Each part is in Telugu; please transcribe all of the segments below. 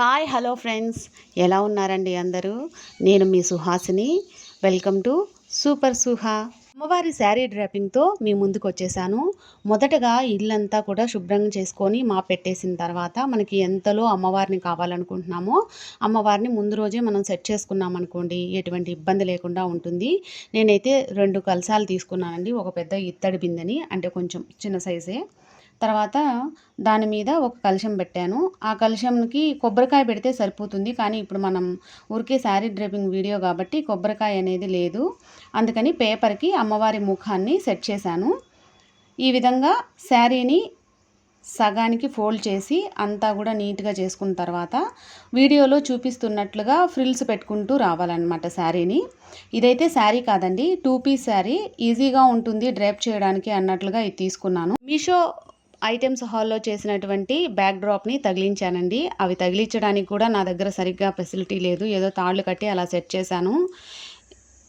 Hi hello friends. ఎలా ఉన్నారండి అందరూ? నేను మీ Suhasini. Welcome to super Suha. అమ్మవారి శారీ డ్రాపింగ్తో మీ ముందుకు వచ్చేసాను. మొదటగా ఇల్లంతా కూడా శుభ్రంగా చేసుకొని మా పెట్టేసిన తర్వాత మనకి ఎంతలో అమ్మవారిని కావాలనుకుంటున్నామో అమ్మవారిని ముందు రోజే మనం సెట్ చేసుకున్నాం అనుకోండి ఎటువంటి ఇబ్బంది లేకుండా ఉంటుంది. నేనైతే రెండు కలసాలు తీసుకున్నానండి ఒక పెద్ద ఇత్తడి బిందెని అంటే కొంచెం చిన్న సైజే. తర్వాత దాని మీద ఒక కలశం పెట్టాను. ఆ కలశంకి కొబ్బరికాయ పెడితే సరిపోతుంది. కానీ ఇప్పుడు మనం ఊరికే శారీ డ్రైపింగ్ వీడియో కాబట్టి కొబ్బరికాయ అనేది లేదు. అందుకని పేపర్కి అమ్మవారి ముఖాన్ని సెట్ చేశాను. ఈ విధంగా శారీని సగానికి ఫోల్డ్ చేసి అంతా కూడా నీట్గా చేసుకున్న తర్వాత వీడియోలో చూపిస్తున్నట్లుగా ఫ్రిల్స్ పెట్టుకుంటూ రావాలన్నమాట శారీని. ఇదైతే శారీ కాదండి టూ పీస్ శారీ. ఈజీగా ఉంటుంది డ్రైప్ చేయడానికి అన్నట్లుగా ఇది తీసుకున్నాను. మీషో ఐటమ్స్ హాల్లో చేసినటువంటి బ్యాక్ డ్రాప్ని తగిలించానండి. అవి తగిలించడానికి కూడా నా దగ్గర సరిగ్గా ఫెసిలిటీ లేదు. ఏదో తాళ్ళు కట్టి అలా సెట్ చేశాను.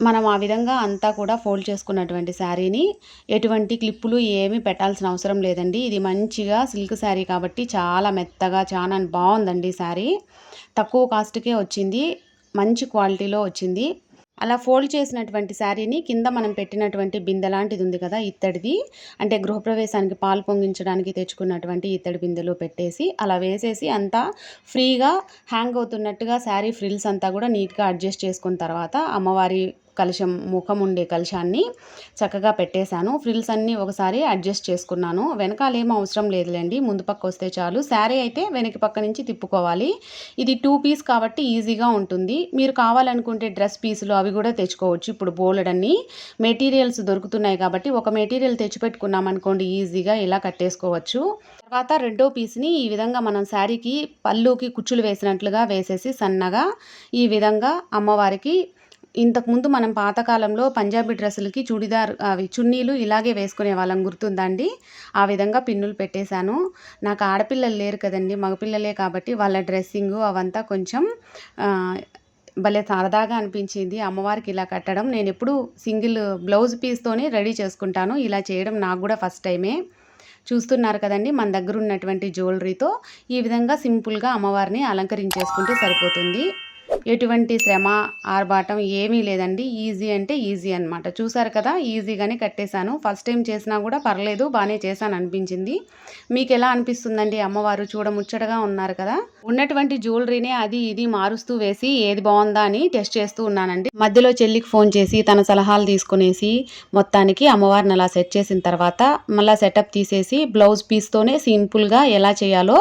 మనం ఆ విధంగా అంతా కూడా ఫోల్డ్ చేసుకున్నటువంటి శారీని ఎటువంటి క్లిప్పులు ఏమీ పెట్టాల్సిన అవసరం లేదండి. ఇది మంచిగా సిల్క్ శారీ కాబట్టి చాలా మెత్తగా చాలా బాగుందండి శారీ. తక్కువ కాస్ట్కే వచ్చింది. మంచి క్వాలిటీలో వచ్చింది. అలా ఫోల్డ్ చేసినటువంటి శారీని కింద మనం పెట్టినటువంటి బిందె లాంటిది ఉంది కదా ఇత్తడిది. అంటే గృహప్రవేశానికి పాలు పొంగించడానికి తెచ్చుకున్నటువంటి ఇత్తడి బిందెలో పెట్టేసి అలా వేసేసి అంతా ఫ్రీగా హ్యాంగ్ అవుతున్నట్టుగా శారీ ఫ్రిల్స్ అంతా కూడా నీట్గా అడ్జస్ట్ చేసుకున్న తర్వాత అమ్మవారి కలశం ముఖం ఉండే కలశాన్ని చక్కగా పెట్టేశాను. ఫ్రిల్స్ అన్నీ ఒకసారి అడ్జస్ట్ చేసుకున్నాను. వెనకాల ఏమో అవసరం లేదులేండి. ముందు పక్క వస్తే చాలు. శారీ అయితే వెనక పక్క నుంచి తిప్పుకోవాలి. ఇది టూ పీస్ కాబట్టి ఈజీగా ఉంటుంది. మీరు కావాలనుకుంటే డ్రెస్ పీసులు అవి కూడా తెచ్చుకోవచ్చు. ఇప్పుడు బోలెడన్ని మెటీరియల్స్ దొరుకుతున్నాయి కాబట్టి ఒక మెటీరియల్ తెచ్చిపెట్టుకున్నాం అనుకోండి ఈజీగా ఇలా కట్టేసుకోవచ్చు. తర్వాత రెండో పీస్ని ఈ విధంగా మనం శారీకి పళ్ళుకి కుచ్చులు వేసినట్లుగా వేసేసి సన్నగా ఈ విధంగా అమ్మవారికి ఇంతకుముందు మనం పాతకాలంలో పంజాబీ డ్రెస్సులకి చుడిదార్ అవి చున్నీలు ఇలాగే వేసుకునే వాళ్ళం గుర్తుందండి? ఆ విధంగా పిన్నులు పెట్టేశాను. నాకు ఆడపిల్లలు లేరు కదండి మగపిల్లలే కాబట్టి వాళ్ళ డ్రెస్సింగు అవంతా కొంచెం భలే సరదాగా అనిపించింది. అమ్మవారికి ఇలా కట్టడం నేను ఎప్పుడు సింగిల్ బ్లౌజ్ పీస్తోనే రెడీ చేసుకుంటాను. ఇలా చేయడం నాకు కూడా ఫస్ట్ టైమే. చూస్తున్నారు కదండి మన దగ్గర ఉన్నటువంటి జ్యువెలరీతో ఈ విధంగా సింపుల్గా అమ్మవారిని అలంకరించేసుకుంటే సరిపోతుంది. ఎటువంటి శ్రమ ఆర్భాటం ఏమీ లేదండి. ఈజీ అంటే ఈజీ అనమాట చూసారు కదా ఈజీగానే కట్టేశాను. ఫస్ట్ టైం చేసినా కూడా పర్లేదు బాగానే చేశాను అనిపించింది. మీకు ఎలా అనిపిస్తుందండి? అమ్మవారు చూడముచ్చటగా ఉన్నారు కదా. ఉన్నటువంటి జ్యువెలరీనే అది ఇది మారుస్తూ వేసి ఏది బాగుందా అని టెస్ట్ చేస్తూ ఉన్నానండి. మధ్యలో చెల్లికి ఫోన్ చేసి తన సలహాలు తీసుకునేసి మొత్తానికి అమ్మవారిని అలా సెట్ చేసిన తర్వాత మళ్ళీ సెటప్ తీసేసి బ్లౌజ్ పీస్తోనే సింపుల్గా ఎలా చేయాలో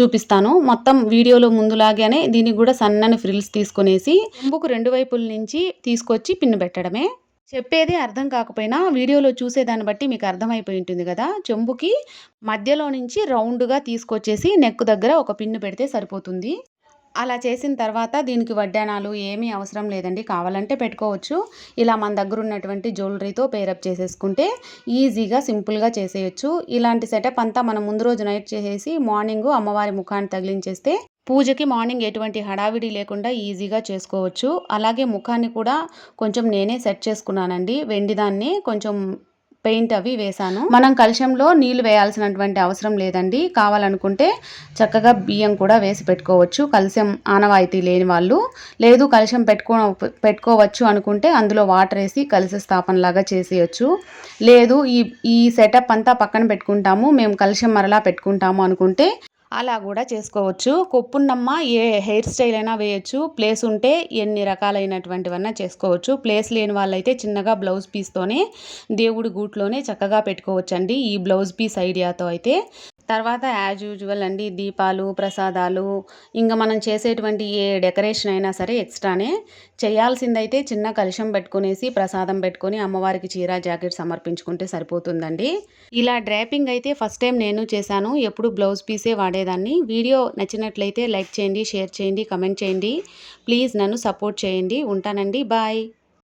చూపిస్తాను. మొత్తం వీడియోలో ముందులాగానే దీనికి కూడా సన్నని ఫ్రిల్స్ తీసుకునేసి చెంబుకు రెండు వైపుల నుంచి తీసుకొచ్చి పిన్ను పెట్టడమే. చెప్పేది అర్థం కాకపోయినా వీడియోలో చూసేదాన్ని బట్టి మీకు అర్థమైపోయి ఉంటుంది కదా. చెంబుకి మధ్యలో నుంచి రౌండ్గా తీసుకొచ్చేసి నెక్ దగ్గర ఒక పిన్ను పెడితే సరిపోతుంది. అలా చేసిన తర్వాత దీనికి వడ్డానాలు ఏమీ అవసరం లేదండి. కావాలంటే పెట్టుకోవచ్చు. ఇలా మన దగ్గర ఉన్నటువంటి జ్యువెలరీతో పేరప్ చేసేసుకుంటే ఈజీగా సింపుల్గా చేసేయచ్చు. ఇలాంటి సెటప్ అంతా మనం ముందు రోజు నైట్ చేసేసి మార్నింగ్ అమ్మవారి ముఖాన్ని తగిలించేస్తే పూజకి మార్నింగ్ ఎటువంటి హడావిడి లేకుండా ఈజీగా చేసుకోవచ్చు. అలాగే ముఖాన్ని కూడా కొంచెం నేనే సెట్ చేసుకున్నానండి. వెండిదాన్ని కొంచెం పెయింట్ అవి వేశాను. మనం కలశంలో నీళ్ళు వేయాల్సినటువంటి అవసరం లేదండి. కావాలనుకుంటే చక్కగా బియ్యం కూడా వేసి పెట్టుకోవచ్చు. కలశం ఆనవాయితీ లేని వాళ్ళు. లేదు కలశం పెట్టుకో పెట్టుకోవచ్చు అనుకుంటే అందులో వాటర్ వేసి కలశ స్థాపనలాగా చేసేయచ్చు. లేదు ఈ ఈ సెటప్ అంతా పక్కన పెట్టుకుంటాము. మేము కలశం మరలా పెట్టుకుంటాము అనుకుంటే అలా కూడా చేసుకోవచ్చు. కొప్పున్నమ్మ ఏ హెయిర్ స్టైల్ అయినా వేయచ్చు. ప్లేస్ ఉంటే ఎన్ని రకాలైనటువంటివన్నా చేసుకోవచ్చు. ప్లేస్ లేని వాళ్ళైతే చిన్నగా బ్లౌజ్ పీస్తోనే దేవుడి గూట్లోనే చక్కగా పెట్టుకోవచ్చండి. ఈ బ్లౌజ్ పీస్ ఐడియాతో అయితే తర్వాత యాజ్ యూజువల్ అండి దీపాలు ప్రసాదాలు ఇంకా మనం చేసేటువంటి ఏ డెకరేషన్ అయినా సరే ఎక్స్ట్రానే చేయాల్సిందైతే చిన్న కలుషం పెట్టుకునేసి ప్రసాదం పెట్టుకొని అమ్మవారికి చీర జాకెట్ సమర్పించుకుంటే సరిపోతుందండి. ఇలా డ్రాపింగ్ అయితే ఫస్ట్ టైం నేను చేశాను. ఎప్పుడు బ్లౌజ్ పీసే వాడేదాన్ని. వీడియో నచ్చినట్లయితే లైక్ చేయండి షేర్ చేయండి కమెంట్ చేయండి. ప్లీజ్ నన్ను సపోర్ట్ చేయండి. ఉంటానండి. బాయ్.